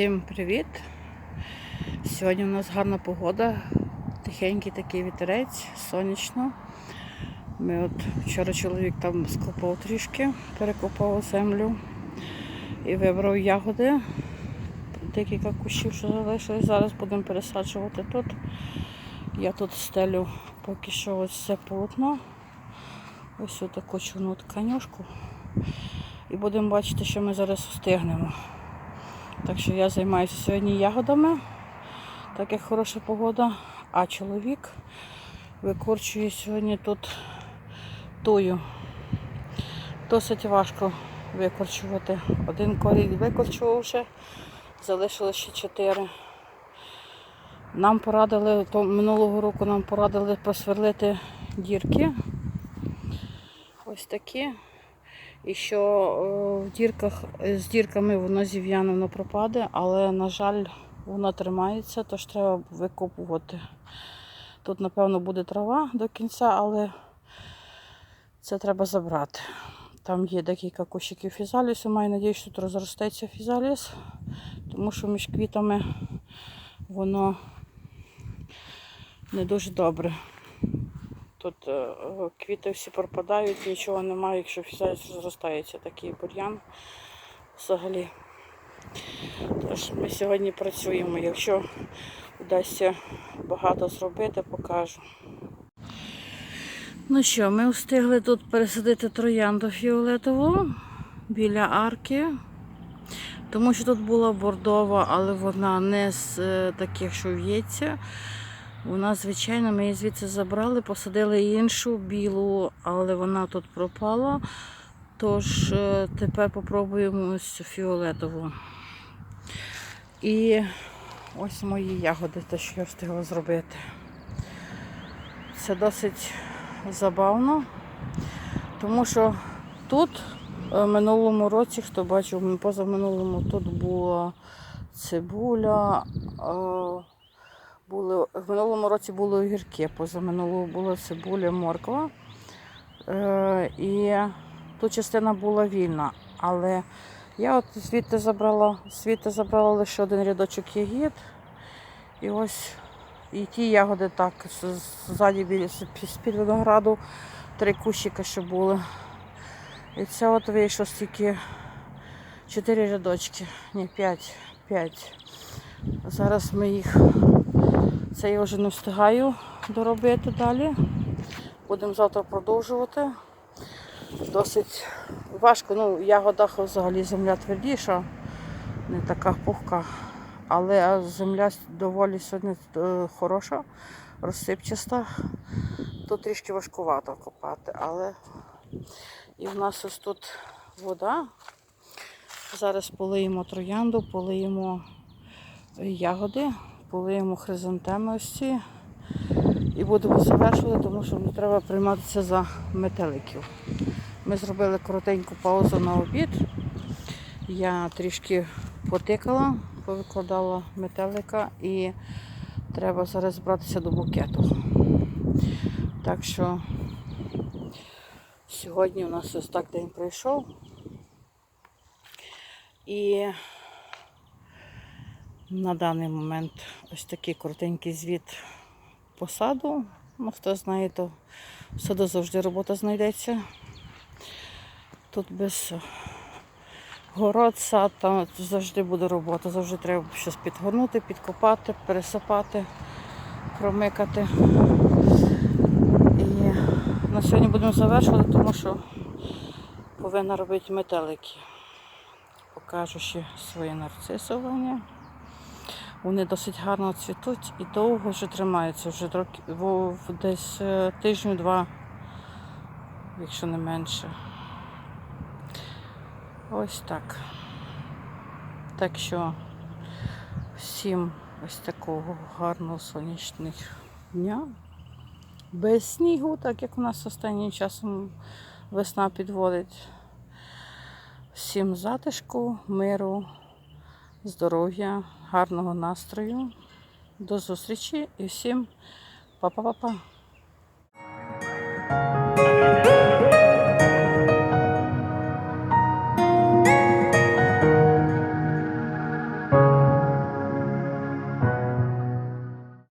Всім привіт! Сьогодні у нас гарна погода, тихенький такий вітерець, сонячно. Ми от вчора чоловік там скопав трішки, перекопав землю і вибрав ягоди. Декілька кущів, що залишились. Зараз будемо пересаджувати тут. Я тут стелю поки що ось це полотно. Ось таку чорну тканюшку. І будемо бачити, що ми зараз встигнемо. Так що я займаюся сьогодні ягодами, так як хороша погода, а чоловік викорчує сьогодні тут тую. Досить важко викорчувати. Один корінь викорчував вже, залишилося ще чотири. Нам порадили, то минулого року нам порадили просверлити дірки. Ось такі. І що е, в дірках, з дірками воно зів'яне, пропаде, але, на жаль, воно тримається, тож треба викопувати. Тут, напевно, буде трава до кінця, але це треба забрати. Там є декілька кущиків фізалісу, маю надію, що тут розростеться фізаліс, тому що між квітами воно не дуже добре. Тут е, квіти всі пропадають, нічого немає, якщо все зростається такий бур'ян взагалі. Тож ми сьогодні працюємо. Якщо вдасться багато зробити, покажу. Ну що, ми встигли тут пересадити троянду фіолетову біля арки. Тому що тут була бордова, але вона не з е, таких, що в'ється. Вона, звичайно, ми її звідси забрали, посадили іншу білу, але вона тут пропала. Тож е, тепер попробуємо ось фіолетову. І ось мої ягоди, те, що я встигла зробити. Це досить забавно, тому що тут е, в минулому році, хто бачив, позаминулому тут була цибуля. Були, в минулому році були огірки, позаминулого була цибуля, морква. Е, і тут частина була вільна. Але я от звідти забрала, звідти забрала лише один рядочок ягід. І ось і ті ягоди так, ззаді біля з-під винограду, три кущика ще були. І це от вийшло стільки чотири рядочки, ні, п'ять, п'ять. Зараз ми їх це я вже не встигаю доробити далі. Будемо завтра продовжувати. Досить важко. Ну, в ягодах взагалі земля твердіша, не така пухка. Але земля доволі сьогодні е, хороша, розсипчаста. Тут трішки важкувато копати, але і в нас ось тут вода. Зараз полиємо троянду, полиємо ягоди полиємо хризантеми ось ці і будемо завершувати, тому що мені треба прийматися за метеликів. Ми зробили коротеньку паузу на обід. Я трішки потикала, повикладала метелика і треба зараз братися до букету. Так що сьогодні у нас ось так день пройшов. І на даний момент ось такий коротенький звіт по саду. Ну, хто знає, то в саду завжди робота знайдеться. Тут без город, сад, там завжди буде робота, завжди треба щось підгорнути, підкопати, пересипати, промикати. І на сьогодні будемо завершувати, тому що повинна робити метелики. Покажу ще своє нарцисування. Вони досить гарно цвітуть і довго вже тримаються, вже десь е, тижню-два, якщо не менше. Ось так. Так що всім ось такого гарного сонячного дня. Без снігу, так як у нас останнім часом весна підводить. Всім затишку, миру, здоров'я, гарного настрою. До зустрічі і всім па-па-па-па.